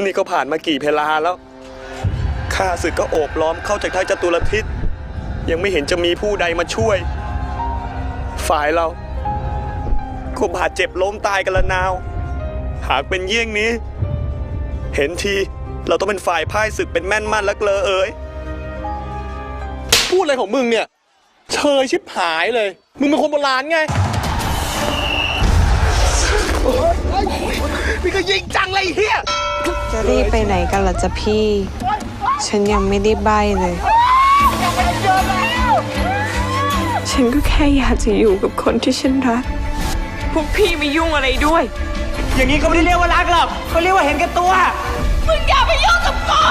นี่ก็ผ่านมากี่เพลาแล้ว ข้าศึกก็โอบล้อมเข้าจากทางจตุรทิศ ยังไม่เห็นจะมีผู้ใดมาช่วย ฝ่ายเราก็บาดเจ็บล้มตายกันละนาว หากเป็นเยี่ยงนี้ เห็นทีเราต้องเป็นฝ่ายพ่ายศึกเป็นแม่นมั่นและเกลอเอ๋ยพูดอะไรของมึงเนี่ยเชยชิบหายเลย มึงเป็นคนโบราณไงพี่ก็ยิงจังเลยเฮีย จะรีบไปไหนกันล่ะจ๊ะพี่ ฉันยังไม่ได้ใบเลย ฉันก็แค่อยากจะอยู่กับคนที่ฉันรัก พวกพี่ไม่ยุ่งอะไรด้วย อย่างนี้ก็ไม่ได้เรียกว่ารักหรอกเขาเรียกว่าเห็นแก่ตัว มึงอย่าไปยุ่งกับกู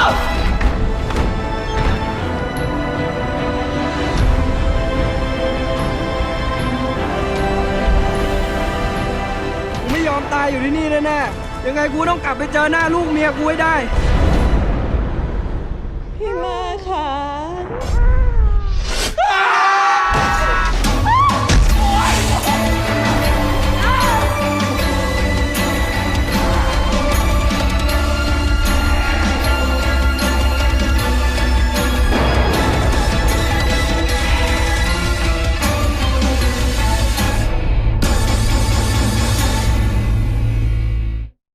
กูไม่ยอมตายอยู่ที่นี่แน่ๆ ยังไงกูต้องกลับไปเจอหน้าลูกเมียกูให้ได้ พี่มาค่ะ